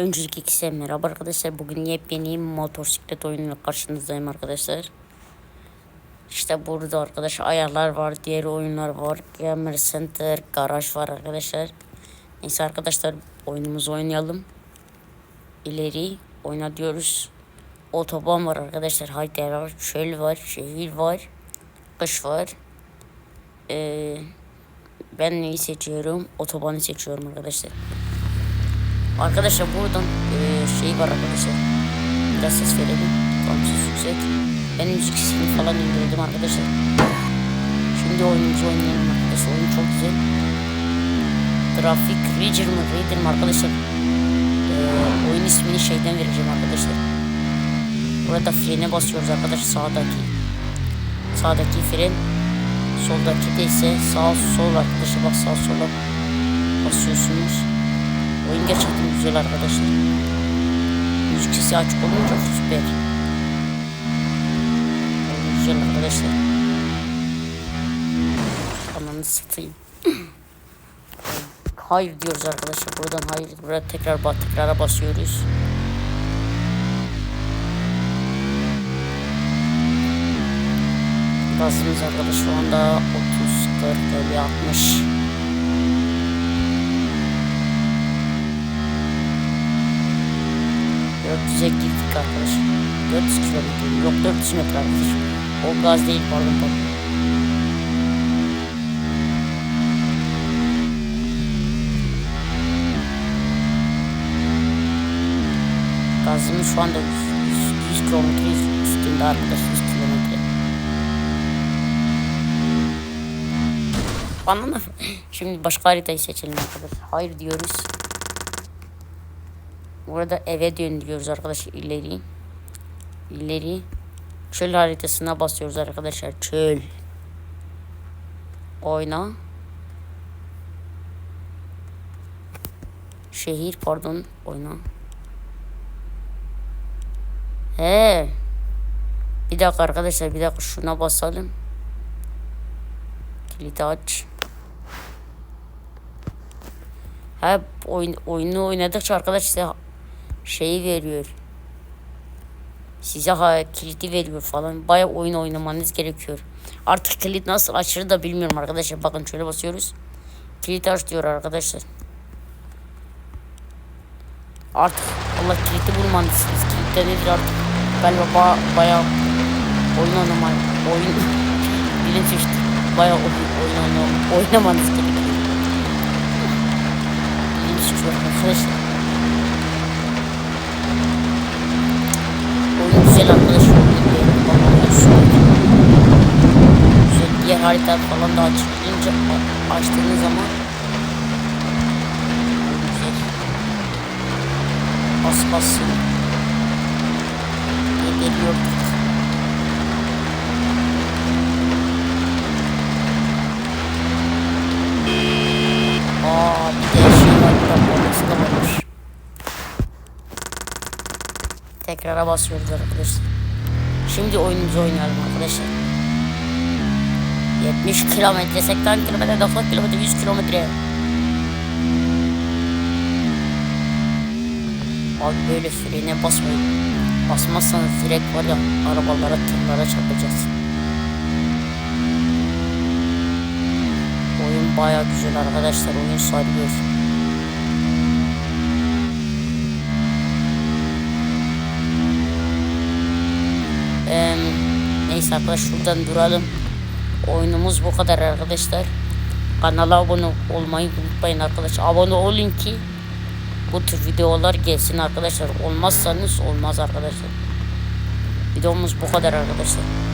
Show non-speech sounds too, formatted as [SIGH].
Öncelikle ikisi merhaba arkadaşlar. Bugün yepyeni motosiklet oyunuyla karşınızdayım arkadaşlar. İşte burada arkadaş ayarlar var, diğer oyunlar var. Gamer Center, garaj var arkadaşlar. Neyse arkadaşlar oyunumuzu oynayalım. İleri oyna diyoruz. Otoban var arkadaşlar. Hayter var, çöl var, şehir var, kış var. Ee, ben neyi seçiyorum? Otobanı seçiyorum arkadaşlar. Arkadaşlar buradan eee, şey var arkadaşlar. Biraz ses verelim. Ses yüksek. Ben müzik sesini falan indirdim arkadaşlar. Şimdi oyunumuzu oynayalım arkadaşlar. Oyun çok güzel. Trafik Ranger mı? Raider mi arkadaşlar? Eee, oyun ismini şeyden vereceğim arkadaşlar. Burada frene basıyoruz arkadaşlar sağdaki. Sağdaki fren. Soldaki de ise sağ sol arkadaşlar. Bak sağ sola basıyorsunuz. Oyun gerçekten güzel arkadaşlar. Müzik sesi açık olunca süper. Oyun güzel arkadaşlar. Ananı satayım. [COUGHS] hayır diyoruz arkadaşlar. Buradan hayır. Burada tekrar tekrara basıyoruz. Gazımız arkadaş şu anda 30, 40, 50, 60. Dörtüze gittik arkadaş. 400 kilometre. Yok 400 metre arkadaş. O gaz değil pardon pardon. Gazımız şu anda 100, 100 kilometre üstünde arkadaş 100 kilometre. Anladın? [LAUGHS] Şimdi başka haritayı seçelim arkadaş. Hayır diyoruz. Burada eve döndürüyoruz arkadaşlar ileri. İleri. Çöl haritasına basıyoruz arkadaşlar. Çöl. Oyna. Şehir pardon. Oyna. He. Bir dakika arkadaşlar bir dakika şuna basalım. Kilidi aç. Ha oyun, oyunu oynadıkça arkadaşlar şeyi veriyor. Size ha, kilidi veriyor falan. Baya oyun oynamanız gerekiyor. Artık kilit nasıl açılır da bilmiyorum arkadaşlar. Bakın şöyle basıyoruz. Kilit aç diyor arkadaşlar. Artık Allah kilidi bulmalısınız. Kilit de nedir artık? Galiba ba baya oyun oynaman oyun [LAUGHS] bilinç işte. Baya oyun, oyun oynam- oynamanız gerekiyor. [LAUGHS] Bilinç çok arkadaşlar. Harita falan da açılınca açtığınız zaman. Bas bas. Ne geliyor? Aa bir de şey var. Bonus da varmış. Tekrara basıyoruz arkadaşlar. Şimdi oyunumuzu oynayalım arkadaşlar. 70 kilometre, 80 kilometre, 90 kilometre, 100 kilometre. Abi böyle frene basmayın. Basmazsanız direkt var ya arabalara, tırlara çarpacağız. Oyun baya güzel arkadaşlar. Oyun sarıyor. Neyse arkadaşlar şuradan duralım. Oyunumuz bu kadar arkadaşlar. Kanala abone olmayı unutmayın arkadaşlar. Abone olun ki bu tür videolar gelsin arkadaşlar. Olmazsanız olmaz arkadaşlar. Videomuz bu kadar arkadaşlar.